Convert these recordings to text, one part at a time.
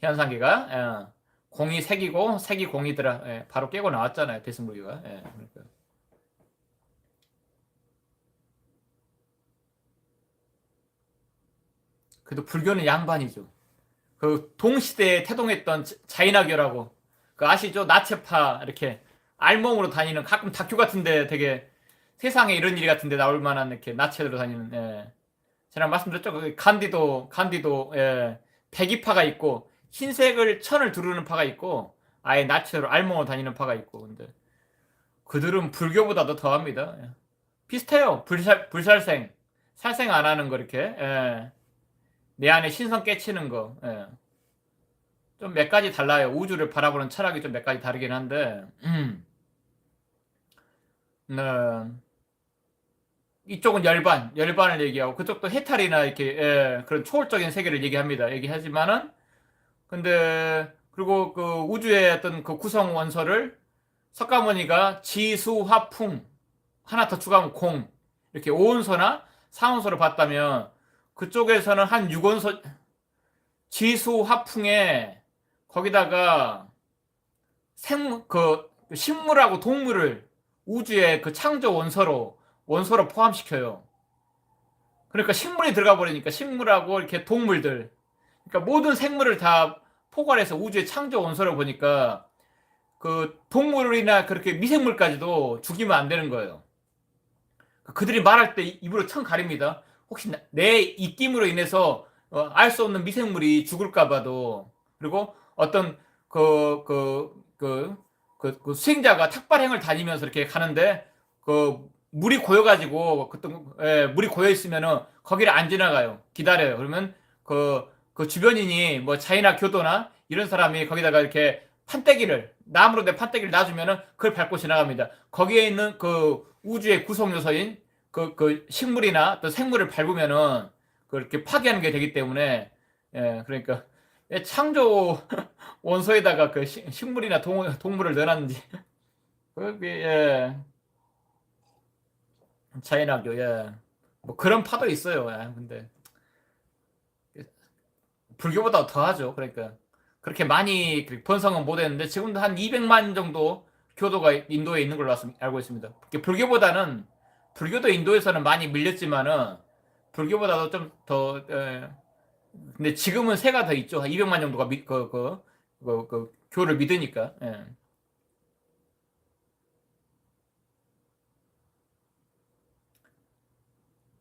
현상계가 예. 공이 색이고 색이 공이더라. 예. 바로 깨고 나왔잖아요. 대승불교가. 예. 그러니까. 그래도 불교는 양반이죠. 그 동시대에 태동했던 자- 자인학교라고 그 아시죠? 나체파 이렇게 알몸으로 다니는 가끔 다큐 같은데 되게 세상에 이런 일이 같은데 나올 만한 이렇게 나체로 다니는 예. 제가 말씀드렸죠. 그 간디도 간디도 예. 백이파가 있고 흰색을 천을 두르는 파가 있고 아예 나체로 알몸으로 다니는 파가 있고 근데 그들은 불교보다도 더합니다. 예. 비슷해요. 불살 불살생 살생 안 하는 거 이렇게 예. 내 안에 신성 깨치는 거. 예. 좀 몇 가지 달라요. 우주를 바라보는 철학이 좀 몇 가지 다르긴 한데, 음. 네. 이쪽은 열반, 열반을 얘기하고, 그쪽도 해탈이나 이렇게, 예, 그런 초월적인 세계를 얘기합니다. 얘기하지만은, 근데, 그리고 그 우주의 어떤 그 구성 원소를 석가모니가 지수화풍, 하나 더 추가하면 공, 이렇게 오온소나 사온소로 봤다면, 그쪽에서는 한 6원소, 지수화풍에, 거기다가 생, 그, 식물하고 동물을 우주의 그 창조 원소로, 원소로 포함시켜요. 그러니까 식물이 들어가 버리니까 식물하고 이렇게 동물들. 그러니까 모든 생물을 다 포괄해서 우주의 창조 원소로 보니까 그 동물이나 그렇게 미생물까지도 죽이면 안 되는 거예요. 그들이 말할 때 입으로 청 가립니다. 혹시 나- 내 입김으로 인해서 어, 알 수 없는 미생물이 죽을까봐도 그리고 어떤 그 그 그 그, 그 수행자가 탁발행을 다니면서 이렇게 가는데 그 물이 고여가지고 그때 예, 물이 고여 있으면은 거기를 안 지나가요. 기다려요. 그러면 그, 그 주변인이 뭐 자이나 교도나 이런 사람이 거기다가 이렇게 판때기를 나무로 된 판때기를 놔주면은 그걸 밟고 지나갑니다. 거기에 있는 그 우주의 구성 요소인 그, 그 식물이나 또 생물을 밟으면은 그렇게 파괴하는 게 되기 때문에 예, 그러니까 예, 창조 원소에다가 그 시- 식물이나 동, 동물을 넣어놨는지 그게 예. 차이나교 예. 뭐 그런 파도 있어요. 예, 근데 불교보다 더 하죠. 그러니까 그렇게 많이 그 번성은 못했는데 지금도 한 200만 정도 교도가 인도에 있는 걸로 알고 있습니다. 불교보다는 불교도 인도에서는 많이 밀렸지만은 불교보다도 좀 더 근데 지금은 새가 더 있죠. 한 200만 정도가 미, 그, 그, 그, 그 교를 믿으니까. 예.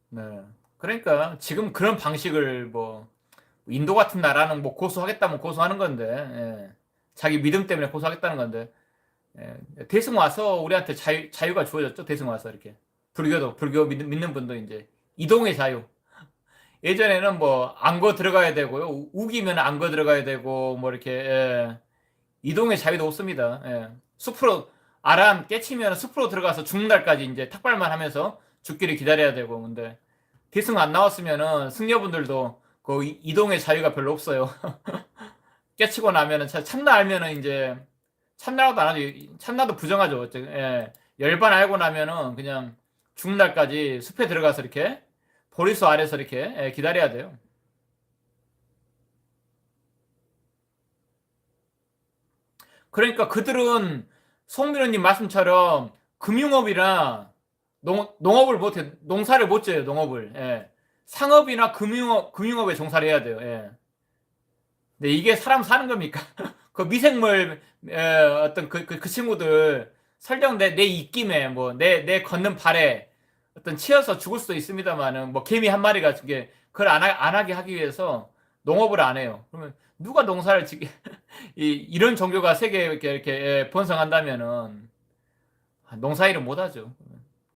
네. 그러니까 지금 그런 방식을 뭐 인도 같은 나라는 뭐 고소하겠다면 고소하는 건데 예. 자기 믿음 때문에 고소하겠다는 건데 예. 대승 와서 우리한테 자유, 자유가 주어졌죠. 대승 와서 이렇게 불교도 불교 믿, 믿는 분도 이제 이동의 자유. 예전에는 뭐 안거 들어가야 되고요. 우- 우기면 안거 들어가야 되고 뭐 이렇게 예. 이동의 자유도 없습니다. 예. 숲으로 아람 깨치면 숲으로 들어가서 죽는 날까지 이제 탁발만 하면서 죽기를 기다려야 되고 근데 대승 안 나왔으면은 승려분들도 그 이- 이동의 자유가 별로 없어요. 깨치고 나면은 참- 참나 알면은 이제 참나도 안 하죠. 참나도 부정하죠. 예. 열반 알고 나면은 그냥 죽는 날까지 숲에 들어가서 이렇게 보리수 아래서 이렇게 예, 기다려야 돼요. 그러니까 그들은 송민호님 말씀처럼 금융업이나 농, 농업을 못해 농사를 못 지어요 농업을 예. 상업이나 금융업 금융업에 종사를 해야 돼요. 예. 근데 이게 사람 사는 겁니까? 그 미생물 예, 어떤 그, 그, 그 친구들 설령 내, 내 입김에 뭐 내 내 걷는 발에 어떤 치여서 죽을 수도 있습니다만은 뭐 개미 한 마리가 이게 그걸 안, 하, 안 하게 하기 위해서 농업을 안 해요. 그러면 누가 농사를 짓게 이, 이런 종교가 세계에 이렇게, 이렇게 예, 번성한다면은 아, 농사 일은 못 하죠.